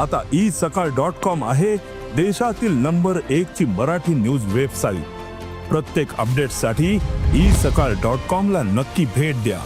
आता ई सकाळ dot com आहे देशातील नंबर एक ची मराठी न्यूज वेबसाईट. प्रत्येक अपडेटसाठी ई सकाळ डॉट कॉम ला नक्की भेट द्या.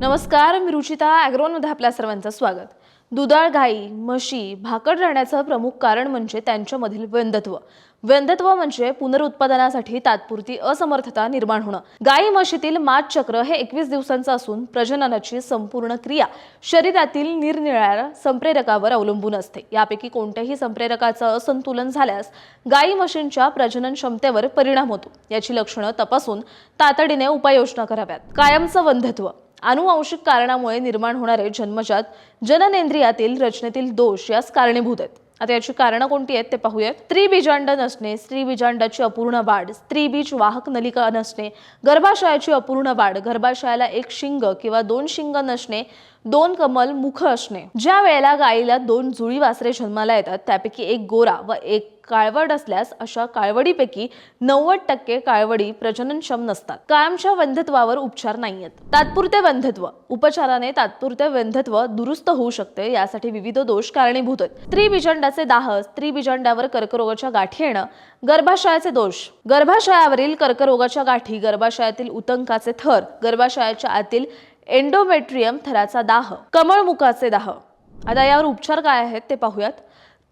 नमस्कार मी रुचिता ॲग्रोनमध्ये आपल्या सर्वांचं स्वागत. दुधाळ गाई म्हशी भाकड राहण्याचं प्रमुख कारण म्हणजे त्यांच्यामधील व्यंधत्व व्यंधत्व म्हणजे पुनरुत्पादनासाठी तात्पुरती असमर्थता निर्माण होणं. गाई म्हशीतील मात चक्र हे एकवीस दिवसांचं असून प्रजननाची संपूर्ण क्रिया शरीरातील निरनिराळ्या संप्रेरकावर अवलंबून असते. यापैकी कोणत्याही संप्रेरकाचं असंतुलन झाल्यास गाई म्हशींच्या प्रजनन क्षमतेवर परिणाम होतो. याची लक्षणं तपासून तातडीने उपाययोजना कराव्यात. कायमचं वंधत्व अनुवांशिक कारणामुळे निर्माण होणारे जन्मजात जननेंद्रियातील रचनेतील दोष यास कारणीभूत आहेत. आता याची कारणं कोणती आहेत ते पाहूयात. स्त्रीबीजांड नसणे स्त्रीबीजांडाची अपूर्ण वाढ स्त्रीबीज वाहक नलिका नसणे गर्भाशयाची अपूर्ण वाढ गर्भाशयाला एक शिंग किंवा दोन शिंग नसणे दोन कमल मुख असणे. ज्या वेळेला गायीला दोन जुळी वासरे जन्माला येतात त्यापैकी एक गोरा व एक काळवड असल्यास अशा काळवडीपैकी नव्वद टक्के काळवडी प्रजननक्षम नसतात. कायमच्या वंधत्वावर उपचार नाहीयेत. तात्पुरते वंधत्व. उपचाराने तात्पुरते वंधत्व दुरुस्त होऊ शकते यासाठी विविध दोष कारणीभूत आहेत. स्त्रीबिजंडाचे दाह स्त्रीबिजंडावर कर्करोगाच्या गाठी येणं गर्भाशयाचे दोष. गर्भाशयावरील कर्करोगाच्या गाठी गर्भाशयातील उतंकाचे थर गर्भाशयाच्या आतील एंडोमेट्रियम थराचा दाह कमळमुखाचे दाह. आता यावर उपचार काय आहेत ते पाहूयात.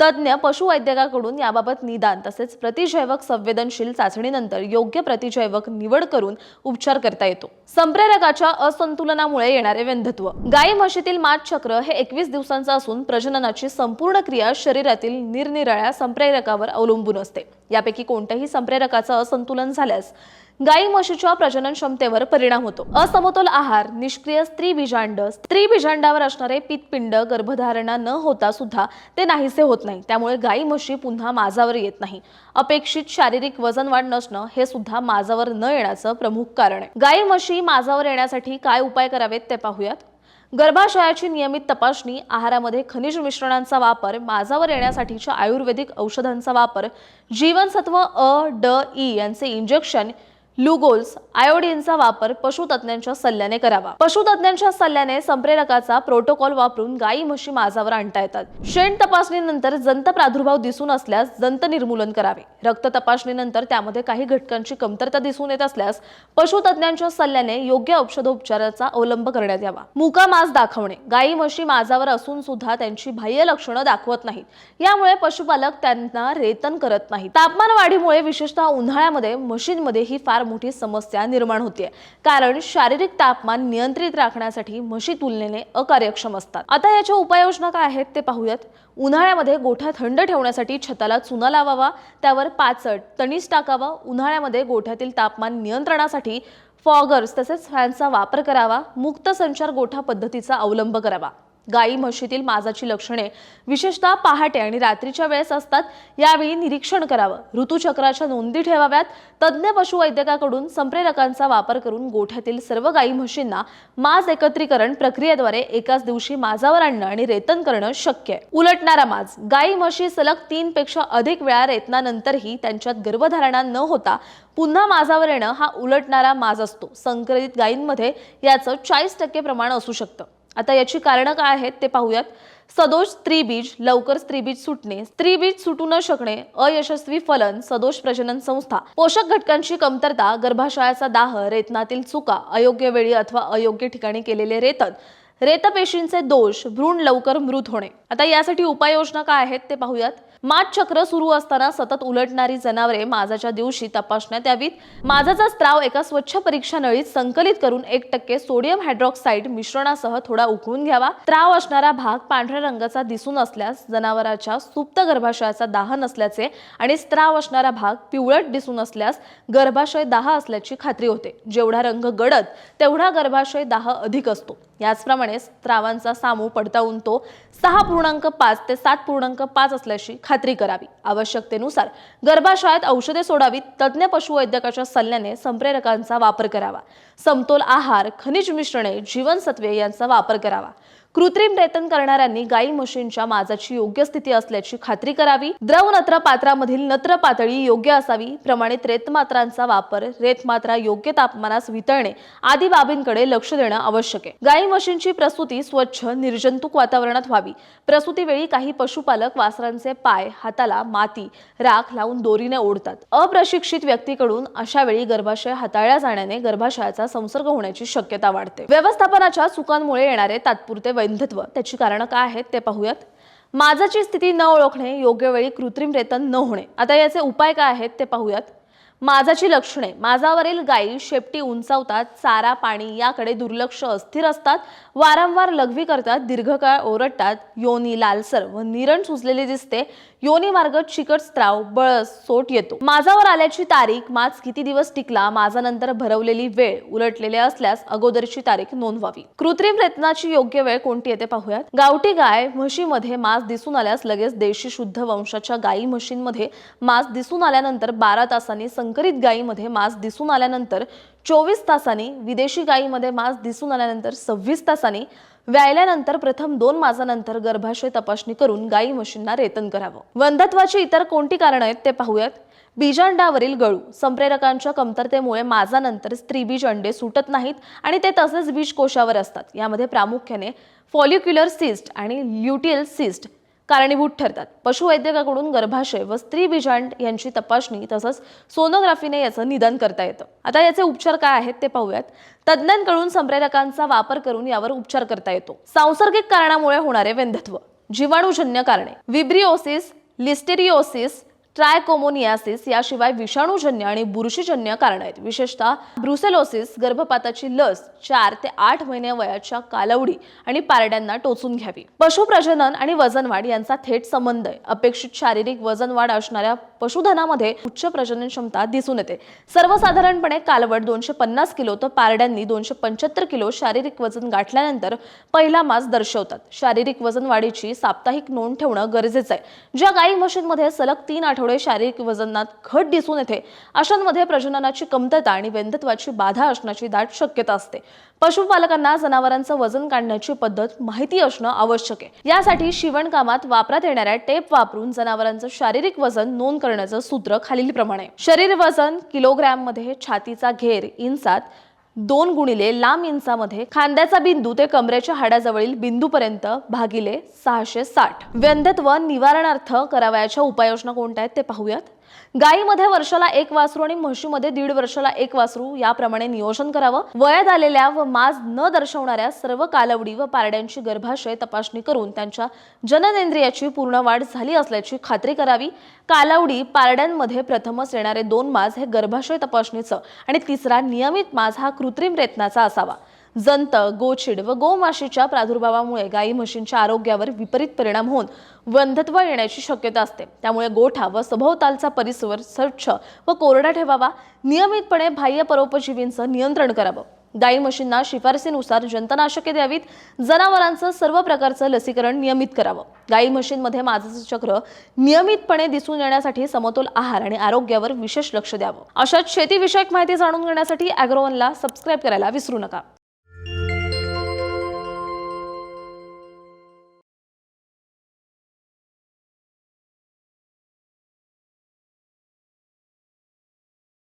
तज्ज्ञ पशुवैद्यकाकडून याबाबत निदान तसेच प्रतिजैवक संवेदनशील चाचणीनंतर योग्य प्रतिजैवक निवड करून उपचार करता येतो. संप्रेरकाच्या असंतुलनामुळे येणारे वेंधत्व गाय म्हशीतील मातचक्र हे एकवीस दिवसांचं असून प्रजननाची संपूर्ण क्रिया शरीरातील निरनिराळ्या संप्रेरकावर अवलंबून असते. यापैकी कोणत्याही संप्रेरकाचं असंतुलन झाल्यास गाई म्हशीच्या प्रजनन क्षमतेवर परिणाम होतो. असमतोल आहार निष्क्रिय स्त्री बीजांड स्त्री बीजांडावर असणारे पित्तपिंड गर्भधारणा न होता सुद्धा ते नाहीसे होत नाही. त्यामुळे गाई म्हशी पुन्हा माझावर येत नाही. अपेक्षित शारीरिक वजन वाढ नसणं हे सुद्धा माझावर न येण्याचं प्रमुख कारण आहे. गाई म्हशी माझावर येण्यासाठी काय उपाय करावेत ते पाहूयात. गर्भाशयाची नियमित तपासणी आहारामध्ये खनिज मिश्रणांचा वापर माझावर येण्यासाठीच्या आयुर्वेदिक औषधांचा वापर जीवनसत्व अ ड ई यांचे इंजेक्शन लुगोल्स आयोडीनचा वापर पशुतज्ञांच्या सल्ल्याने करावा. पशुतज्ञांच्या सल्ल्याने संप्रेरकाचा प्रोटोकॉल वापरून गाई म्हशी माझावर आणता येतात. शेण तपासणीनंतर जंत प्रादुर्भाव दिसून असल्यास जंत निर्मूलन करावे. रक्त तपासणीनंतर त्यामध्ये काही घटकांची कमतरता दिसून येत असल्यास पशुतज्ञांच्या सल्ल्याने योग्य औषधोपचाराचा अवलंब करण्यात यावा. मुका मास दाखवणे. गाई म्हशी माझावर असून सुद्धा त्यांची बाह्य लक्षणं दाखवत नाहीत. यामुळे पशुपालक त्यांना रेतन करत नाहीत. तापमान वाढीमुळे विशेषतः उन्हाळ्यामध्ये म्हशींमध्ये ही फार मोठी समस्या निर्माण होते कारण शारीरिक तापमान नियंत्रित राखण्यासाठी म्हशी तुलनेने अकार्यक्षम असतात. आता याच्या उपाययोजना काय आहेत ते पाहूयात. उन्हाळ्यामध्ये गोठा थंड ठेवण्यासाठी छताला चुना लावावा त्यावर पाचट तणीस टाकावा उन्हाळ्यामध्ये गोठ्यातील तापमान नियंत्रणासाठी फॉगर्स तसेच फॅनचा वापर करावा मुक्त संचार गोठा पद्धतीचा अवलंब करावा. गाई म्हशीतील माजाची लक्षणे विशेषतः पहाटे आणि रात्रीच्या वेळेस असतात. यावेळी निरीक्षण करावं. ऋतुचक्राच्या नोंदी ठेवाव्यात. तज्ज्ञ पशुवैद्यकाकडून संप्रेरकांचा वापर करून गोठ्यातील सर्व गाई म्हशींना माज एकत्रीकरण प्रक्रियेद्वारे एकाच दिवशी माजावर आणणं आणि रेतन करणं शक्य आहे. उलटणारा माज. गाई म्हशी सलग तीन पेक्षा अधिक वेळा रेतनानंतरही त्यांच्यात गर्भधारणा न होता पुन्हा माजावर येणं हा उलटणारा माज असतो. संकरित गायींमध्ये याचं चाळीस टक्के प्रमाण असू शकतं. आता याची कारणं काय आहेत ते पाहूयात. सदोष स्त्रीबीज लवकर स्त्रीबीज सुटणे स्त्रीबीज सुटू न शकणे अयशस्वी फलन सदोष प्रजनन संस्था पोषक घटकांची कमतरता गर्भाशयाचा दाह रेतनातील चुका अयोग्य वेळी अथवा अयोग्य ठिकाणी केलेले रेतन रेतपेशींचे दोष भ्रूण लवकर मृत होणे. आता यासाठी उपाययोजना काय आहेत ते पाहूयात. मात चक्र सुरू असताना सतत उलटणारी जनावरे माझाच्या दिवशी तपासण्यात यावीत. माझाचा स्त्राव एका स्वच्छ परीक्षा नळीत संकलित करून एक टक्के सोडियम हायड्रॉक्साईड मिश्रणासह थोडा उकळून घ्यावा. स्त्राव असणारा भाग पांढऱ्या रंगाचा दिसून असल्यास जनावराच्या सुप्त गर्भाशयाचा दाह नसल्याचे आणि स्त्राव असणारा भाग पिवळट दिसून असल्यास गर्भाशय दाह असल्याची खात्री होते. जेवढा रंग गडद तेवढा गर्भाशय दाह अधिक असतो. याचप्रमाणे स्त्रावांचा सामू पडताळून तो सहा पूर्णांक पाच ते सात पूर्णांक पाच असल्याची खात्री करावी. आवश्यकतेनुसार गर्भाशयात औषधे सोडावीत तज्ज्ञ पशुवैद्यकाच्या सल्ल्याने संप्रेरकांचा वापर करावा. समतोल आहार खनिज मिश्रणे जीवनसत्वे यांचा वापर करावा. कृत्रिम रेतन करणाऱ्यांनी गाई म्हशींच्या माजाची योग्य स्थिती असल्याची खात्री करावी. द्रव नत्र पात्रामधील नत्र पातळी योग्य असावी. प्रमाणित रेतमात्रांचा वापर रेतमात्रा योग्य तापमानास वितळणे आदी बाबींकडे लक्ष देणं आवश्यक आहे. गाई म्हशींची प्रसूती स्वच्छ निर्जंतुक वातावरणात व्हावी. प्रसूतीवेळी काही पशुपालक वासरांचे पाय हाताला माती राख लावून दोरीने ओढतात. अप्रशिक्षित व्यक्तीकडून अशा वेळी गर्भाशय हाताळल्या जाण्याने गर्भाशयाचा संसर्ग होण्याची शक्यता वाढते. व्यवस्थापनाच्या चुकांमुळे येणारे तात्पुरते वैधत्व. त्याची कारणं काय आहेत ते पाहूयात. माझाची स्थिती न ओळखणे योग्य वेळी कृत्रिम रेतन न होणे. आता याचे उपाय काय आहेत ते पाहूयात. माझाची लक्षणे. माझावरील गायी शेपटी उंचावतात चारा पाणी याकडे दुर्लक्ष अस्थिर असतात वारंवार लघवी करतात दीर्घकाळ ओरडतात. योनी लालसर व निरण सुजलेली दिसते. योनी मार्ग चिकट स्त्राव बळस सोट येतो. माझावर आल्याची तारीख माज किती दिवस टिकला माझानंतर भरवलेली वेळ उलटलेले असल्यास अगोदरची तारीख नोंदवावी. कृत्रिम रत्नाची योग्य वेळ कोणती येते पाहूयात. गावठी गाय म्हशीमध्ये मांस दिसून आल्यास लगेच देशी शुद्ध वंशाच्या गायी म्हशींमध्ये मांस दिसून आल्यानंतर बारा तासांनी संकरित गायीमध्ये मास दिसून आल्यानंतर चोवीस तासांनी विदेशी गायीमध्ये मास दिसून आल्यानंतर सव्वीस तासांनी व्यायल्यानंतर प्रथम दोन मासानंतर गर्भाशय तपासणी करून गायी म्हशींना रेतन करावं. वंधत्वाची इतर कोणती कारणं आहेत ते पाहूयात. बीजांडावरील गळू संप्रेरकांच्या कमतरतेमुळे माझानंतर स्त्रीबीज अंडे सुटत नाहीत आणि ते तसेच बीज कोशावर असतात. यामध्ये प्रामुख्याने फॉलिक्युलर सिस्ट आणि ल्युटियल सिस्ट कारणीभूत ठरतात. पशुवैद्यकाकडून गर्भाशय व स्त्री बीजांड यांची तपासणी तसंच सोनोग्राफीने याचं निदान करता येतं. आता याचे उपचार काय आहेत ते पाहूयात. तज्ज्ञांकडून संप्रेरकांचा वापर करून यावर उपचार करता येतो. सांसर्गिक कारणामुळे होणारे वेंधत्व जीवाणूजन्य कारणे विब्रिओसिस लिस्टेरिओसिस ट्रायकोमोनियासिस याशिवाय विषाणूजन्य आणि बुरशीजन्य कारण आहेत. विशेषतः ब्रुसेलोसिस गर्भपाताची लस चार ते आठ महिने वयाच्या कालवडी आणि पारड्यांना टोचून घ्यावी. पशुप्रजनन आणि वजनवाढ यांचा थेट संबंध आहे. अपेक्षित शारीरिक वजनवाढ असणाऱ्या पशुधनामध्ये उच्च प्रजनन क्षमता दिसून येते. सर्वसाधारणपणे कालवड दोनशे पन्नास किलो तर पारड्यांनी दोनशे पंच्याहत्तर किलो शारीरिक वजन गाठल्यानंतर पहिला मास दर्शवतात. शारीरिक वजन वाढीची साप्ताहिक नोंद ठेवणं गरजेचं आहे. ज्या गाई म्हशींमध्ये सलग तीन आठवडे आठवडे शारीरिक वजनात घट दिसून येते. अशांमध्ये प्रजननाची कमतरता आणि वेंधत्वाची बाधा असण्याची दाट शक्यता असते. पशुपालकांना जनावरांचं वजन काढण्याची पद्धत माहिती असणं आवश्यक आहे. यासाठी शिवणकामात वापरात येणाऱ्या टेप वापरून जनावरांचं शारीरिक वजन नोंद करण्याचं सूत्र खालीलप्रमाणे. शरीर वजन किलोग्रॅममध्ये छातीचा घेर इंचात दोन गुणिले लांब इंचामध्ये खांद्याचा बिंदू ते कमरेच्या हाडाजवळील बिंदूपर्यंत भागिले सहाशे साठ. व्यंधत्व निवारणार्थ करावयाच्या उपाययोजना कोणत्या आहेत ते पाहूयात. गायीमध्ये वर्षाला एक वासरू आणि म्हशीमध्ये दीड वर्षाला एक वासरू याप्रमाणे नियोजन करावं. वयात आलेल्या व माज न दर्शवणाऱ्या सर्व कालवडी व पारड्यांची गर्भाशय तपासणी करून त्यांच्या जननेंद्रियाची पूर्ण वाढ झाली असल्याची खात्री करावी. कालावडी पारड्यांमध्ये प्रथमच येणारे दोन माज हे गर्भाशय तपासणीचं आणि तिसरा नियमित माज हा कृत्रिम रेतनाचा असावा. जंत गोचिड व गोमाशीच्या प्रादुर्भावामुळे गायी म्हशींच्या आरोग्यावर विपरीत परिणाम होऊन वंधत्व येण्याची शक्यता असते. त्यामुळे गोठा व सभोवतालचा परिसर स्वच्छ व कोरडा ठेवावा. नियमितपणे बाह्य परोपजीवींचं नियंत्रण करावं. गाई म्हशींना शिफारसीनुसार जंतनाशके द्यावीत. जनावरांचं सर्व प्रकारचं लसीकरण नियमित करावं. गाई म्हशींमध्ये माझं चक्र नियमितपणे दिसून येण्यासाठी समतोल आहार आणि आरोग्यावर विशेष लक्ष द्यावं. अशाच शेतीविषयक माहिती जाणून घेण्यासाठी अॅग्रोवनला सबस्क्राईब करायला विसरू नका.